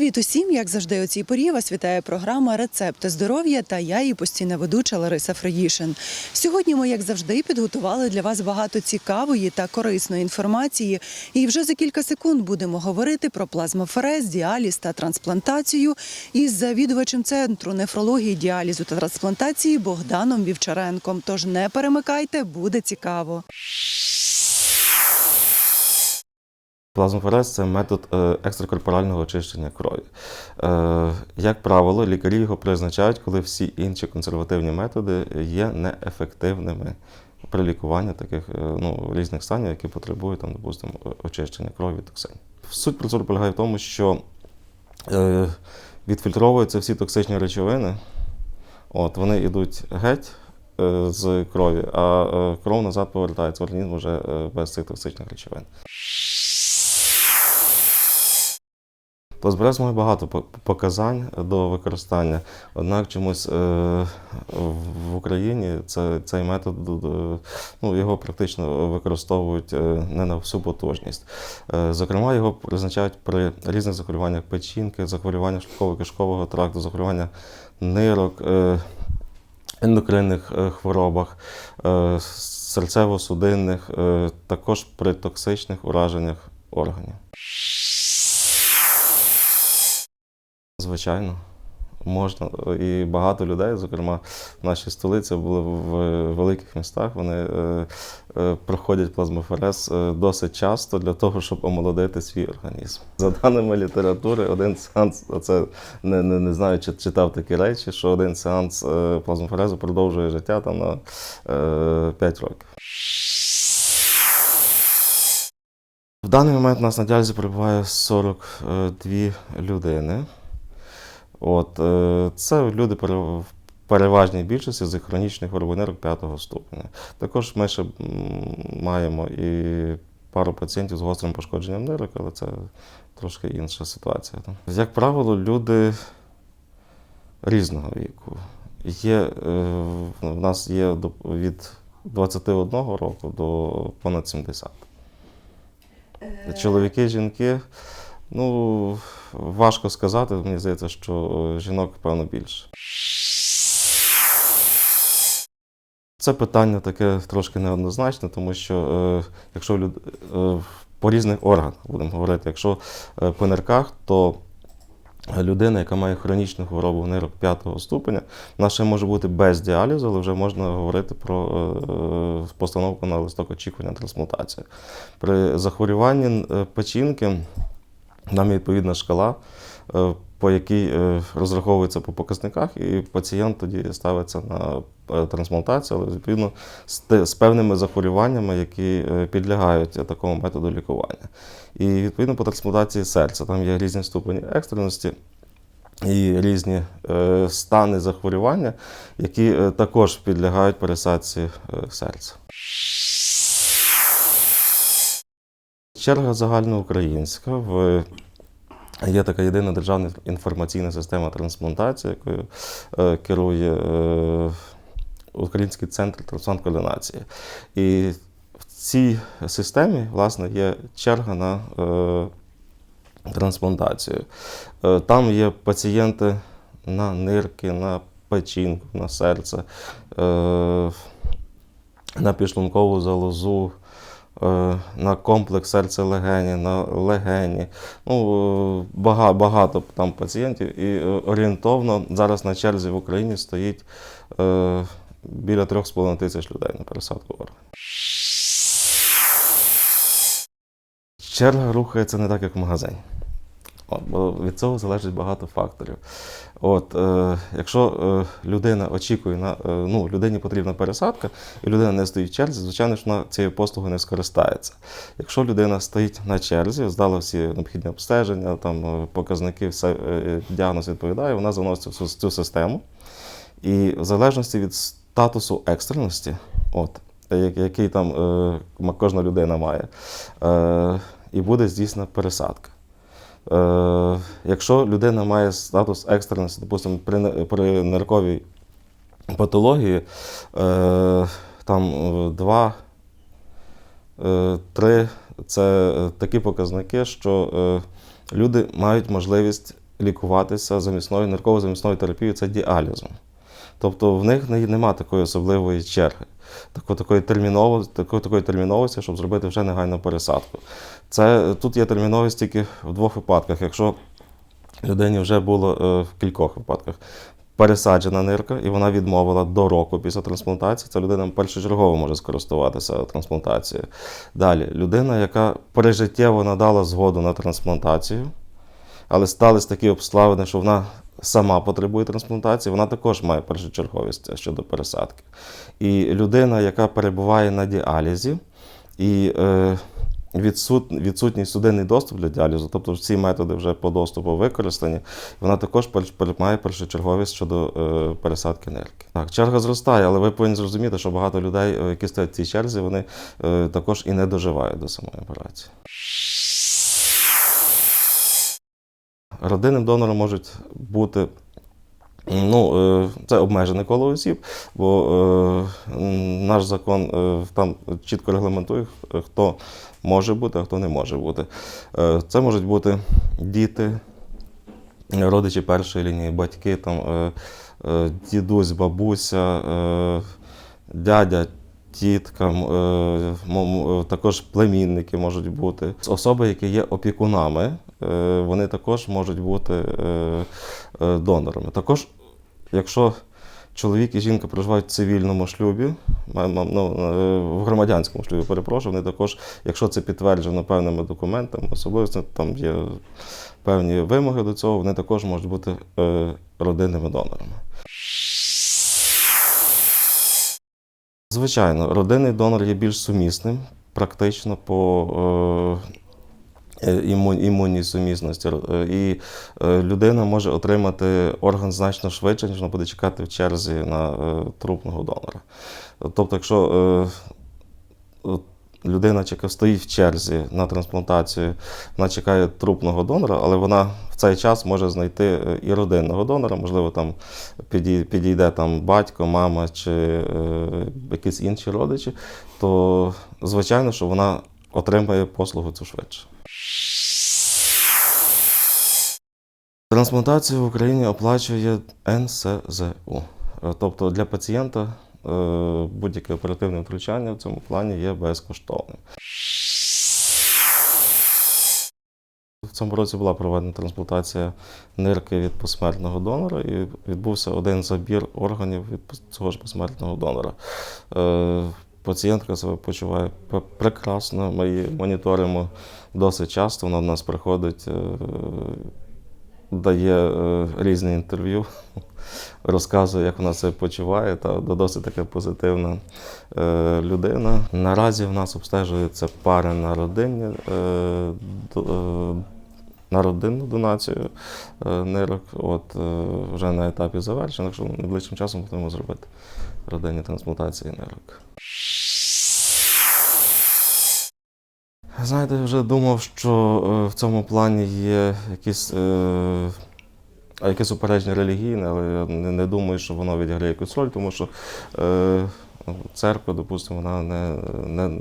Привіт усім! Як завжди, у цій порі вас вітає програма Рецепти здоров'я та я її постійна ведуча Лариса Фраїшин. Сьогодні ми, як завжди, підготували для вас багато цікавої та корисної інформації. І вже за кілька секунд будемо говорити про плазмоферез, діаліз та трансплантацію із завідувачем центру нефрології, діалізу та трансплантації Богданом Вівчаренком. Тож не перемикайте, буде цікаво. Плазмоферез це метод е, екстракорпорального очищення крові. Е, Як правило, лікарі його призначають, коли всі інші консервативні методи є неефективними при лікуванні таких е, ну, різних станів, які потребують там, допустимо, очищення крові від токсинів. Суть процедури полягає в тому, що відфільтровуються всі токсичні речовини, от, вони йдуть геть з крові, а кров назад повертається в організм вже без цих токсичних речовин. Плазморез має багато показань до використання, однак чомусь е, в Україні це, цей метод е, ну, його практично використовують е, не на всю потужність. Зокрема, його призначають при різних захворюваннях печінки, захворюваннях шлунково-кишкового тракту, захворювання нирок. Ендокринних хворобах, серцево-судинних, також при токсичних ураженнях органів. Звичайно, можна. І багато людей, зокрема в нашій столиці, були в великих містах. Вони е, е, проходять плазмоферез е, досить часто для того, щоб омолодити свій організм. За даними літератури, один сеанс, це не, не, не знаю, чи читав такі речі, що один сеанс плазмоферезу продовжує життя там на е, 5 років. В даний момент у нас на діалізі перебуває 42 людини. От, е, це люди в переважній більшості з хронічних хвороб 5 ступеня. Також ми ще маємо і пару пацієнтів з гострим пошкодженням нирок, але це трошки інша ситуація. Як правило, люди різного віку. Є, е, в нас є від 21 року до понад 70. Чоловіки, жінки. Ну, важко сказати, мені здається, що е, жінок, певно, більше. Це питання таке трошки неоднозначне, тому що е, якщо люд... е, по різних органах будемо говорити, якщо е, по нирках, то людина, яка має хронічну хворобу нирок 5 ступеня, вона ще може бути без діалізу, але вже можна говорити про е, постановку на листок очікування трансплантації. При захворюванні е, печінки нам є відповідна шкала, е, по якій е, розраховується по показниках, і пацієнт тоді ставиться на е, трансплантацію, але відповідно з певними захворюваннями, які підлягають такому методу лікування. І відповідно по трансплантації серця там є різні ступені екстреності. І різні стани захворювання, які також підлягають пересадці серця. Черга загальноукраїнська. В... Є така єдина державна інформаційна система трансплантації, якою е, керує е, Український центр трансплант-координації. І в цій системі, власне, є черга на е, трансплантацію. Там є пацієнти на нирки, на печінку, на серце, на підшлункову залозу, на комплекс серця легені, на легені. Ну, е, багато, багато там пацієнтів. І е, орієнтовно зараз на черзі в Україні стоїть е, біля 3,5 тисяч людей на пересадку органів. Черга рухається не так, як в магазині. Бо від цього залежить багато факторів. От, е, якщо е, людина очікує на е, ну, людині потрібна пересадка, і людина не стоїть в черзі, звичайно ж вона цією послугою не скористається. Якщо людина стоїть на черзі, здала всі необхідні обстеження, там е, показники, все е, діагноз відповідає, вона заноситься в цю- цю систему. І в залежності від статусу екстреності, от, який там е, кожна людина має, е, і буде здійснена пересадка. Е, якщо людина має статус екстреності, допустимо, при, при нирковій патології, е, там е, два, три це такі показники, що люди мають можливість лікуватися замісною нирково-замісною терапією це діалізом. Тобто в них не- нема такої особливої черги, такої, такої, терміново, такої, такої терміновості, щоб зробити вже негайну пересадку. Це, тут є терміновість тільки в двох випадках. Якщо людині вже було е, в кількох випадках пересаджена нирка, і вона відмовила до року після трансплантації, ця людина першочергово може скористуватися трансплантацією. Далі, людина, яка прижиттєво надала згоду на трансплантацію, але стались такі обставини, що вона сама потребує трансплантації, вона також має першочерговість щодо пересадки. І людина, яка перебуває на діалізі, і е, відсут, відсутній судинний доступ для діалізу, тобто всі методи вже по доступу використані, вона також має першочерговість щодо е, пересадки нирки. Так, черга зростає, але ви повинні зрозуміти, що багато людей, е, які стоять в цій черзі, вони е, також і не доживають до самої операції. Родинним донором можуть бути. Ну, е, це обмежене коло осіб, бо е, наш закон е, там чітко регламентує, хто може бути, а хто не може бути. Це можуть бути діти, родичі першої лінії, батьки, там, дідусь, бабуся, дядя, тітка, також племінники можуть бути. Особи, які є опікунами, вони також можуть бути е, е, донорами. Також, якщо чоловік і жінка проживають в цивільному шлюбі, ну, е, в громадянському шлюбі, перепрошую, вони також, якщо це підтверджено певними документами, особливо там є певні вимоги до цього, вони також можуть бути е, родинними донорами. Звичайно, родинний донор є більш сумісним, практично по е, е, імунній сумісності. Е, І е, людина може отримати орган значно швидше, ніж вона буде чекати в черзі на е, трупного донора. Тобто, якщо е, людина стоїть в черзі на трансплантацію, вона чекає трупного донора, але вона в цей час може знайти е, і родинного донора, можливо, там підійде там батько, мама чи е, якісь інші родичі, то звичайно, що вона отримає послугу цю швидше. Трансплантацію в Україні оплачує НСЗУ. Е, Тобто для пацієнта е, будь-яке оперативне втручання в цьому плані є безкоштовним. В цьому році була проведена трансплантація нирки від посмертного донора і відбувся один забір органів від цього ж посмертного донора. Е, Пацієнтка себе почуває прекрасно. Ми її моніторимо досить часто. Вона до нас приходить, дає е, різні інтерв'ю, розказує, як вона себе почуває, та досить така позитивна е, людина. Наразі в нас обстежуються пари на родинні, е, на родинну донацію нирок. От вже на етапі завершення, якщо найближчим часом будемо зробити родинні трансплантації нирок. Знаєте, вже думав, що е, в цьому плані є якісь, е, а якесь упередження релігійне, але я не, думаю, що воно відіграє якусь роль, тому що е, церква, допустимо, вона не, не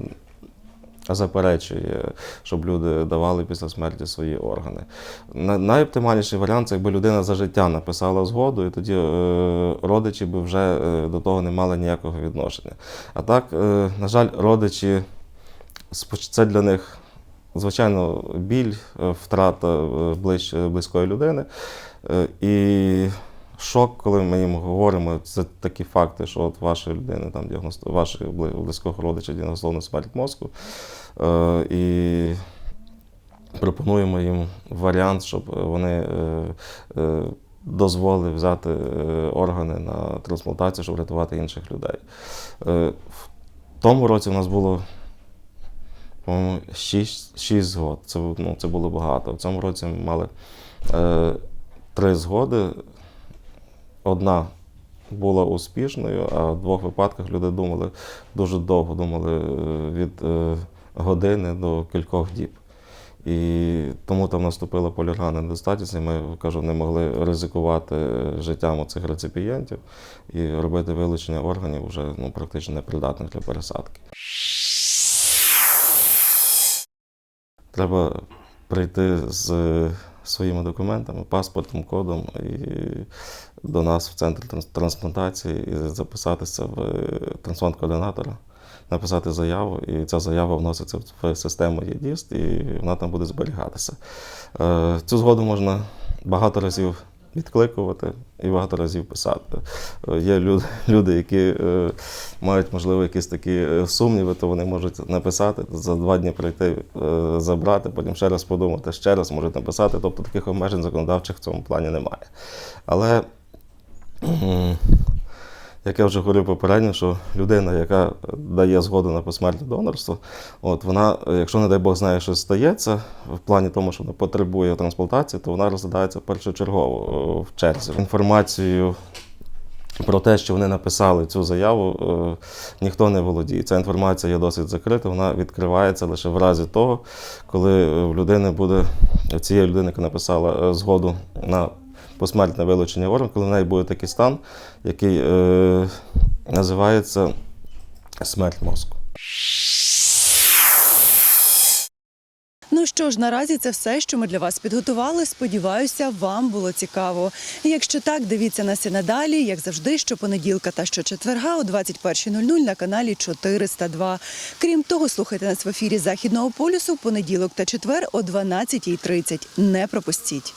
заперечує, щоб люди давали після смерті свої органи. Найоптимальніший варіант це якби людина за життя написала згоду, і тоді е, родичі би вже е, до того не мали ніякого відношення. А так, е, на жаль, родичі це для них. Звичайно, біль, е, втрата е, ближ, близької людини. Е, І шок, коли ми їм говоримо, це такі факти, що от вашої людини там діагност... вашого близького родича діагностована смерть мозку. Е, І пропонуємо їм варіант, щоб вони е, е, дозволили взяти е, органи на трансплантацію, щоб врятувати інших людей. Е, В тому році в нас було по-моєму, 6, 6 згод. Це, ну, це було багато. В цьому році ми мали е, три згоди. Одна була успішною, а в двох випадках люди думали дуже довго, думали е, від е, години до кількох діб. І тому там наступила поліорганна недостатність, і ми кажу, не могли ризикувати життям цих реципієнтів і робити вилучення органів вже ну, практично непридатних для пересадки. Треба прийти з своїми документами, паспортом, кодом і до нас в центр трансплантації і записатися в е, трансплант-координатора, написати заяву, і ця заява вноситься в систему ЄДІСТ, і вона там буде зберігатися. Е, Цю згоду можна багато разів відкликувати і багато разів писати. Е, Є люди, люди які е, мають, можливо, якісь такі е, сумніви, то вони можуть написати, за два дні прийти, забрати, потім ще раз подумати, ще раз можуть написати. Тобто таких обмежень законодавчих в цьому плані немає. Але як я вже говорив попередньо, що людина, яка дає згоду на посмертне донорство, от вона, якщо не дай Бог знає, що стається в плані тому, що вона потребує трансплантації, то вона розглядається першочергово е, в черзі. Інформацією про те, що вони написали цю заяву, е, ніхто не володіє. Ця інформація є досить закрита, вона відкривається лише в разі того, коли в людини буде цієї людини, яка написала е, згоду на посмертне вилучення органів, коли в неї буде такий стан, який е, називається смерть мозку. Ну що ж, наразі це все, що ми для вас підготували. Сподіваюся, вам було цікаво. Якщо так, дивіться нас і надалі, як завжди, щопонеділка та щочетверга о 21.00 на каналі 402. Крім того, слухайте нас в ефірі Західного полюсу в понеділок та четвер о 12.30. Не пропустіть.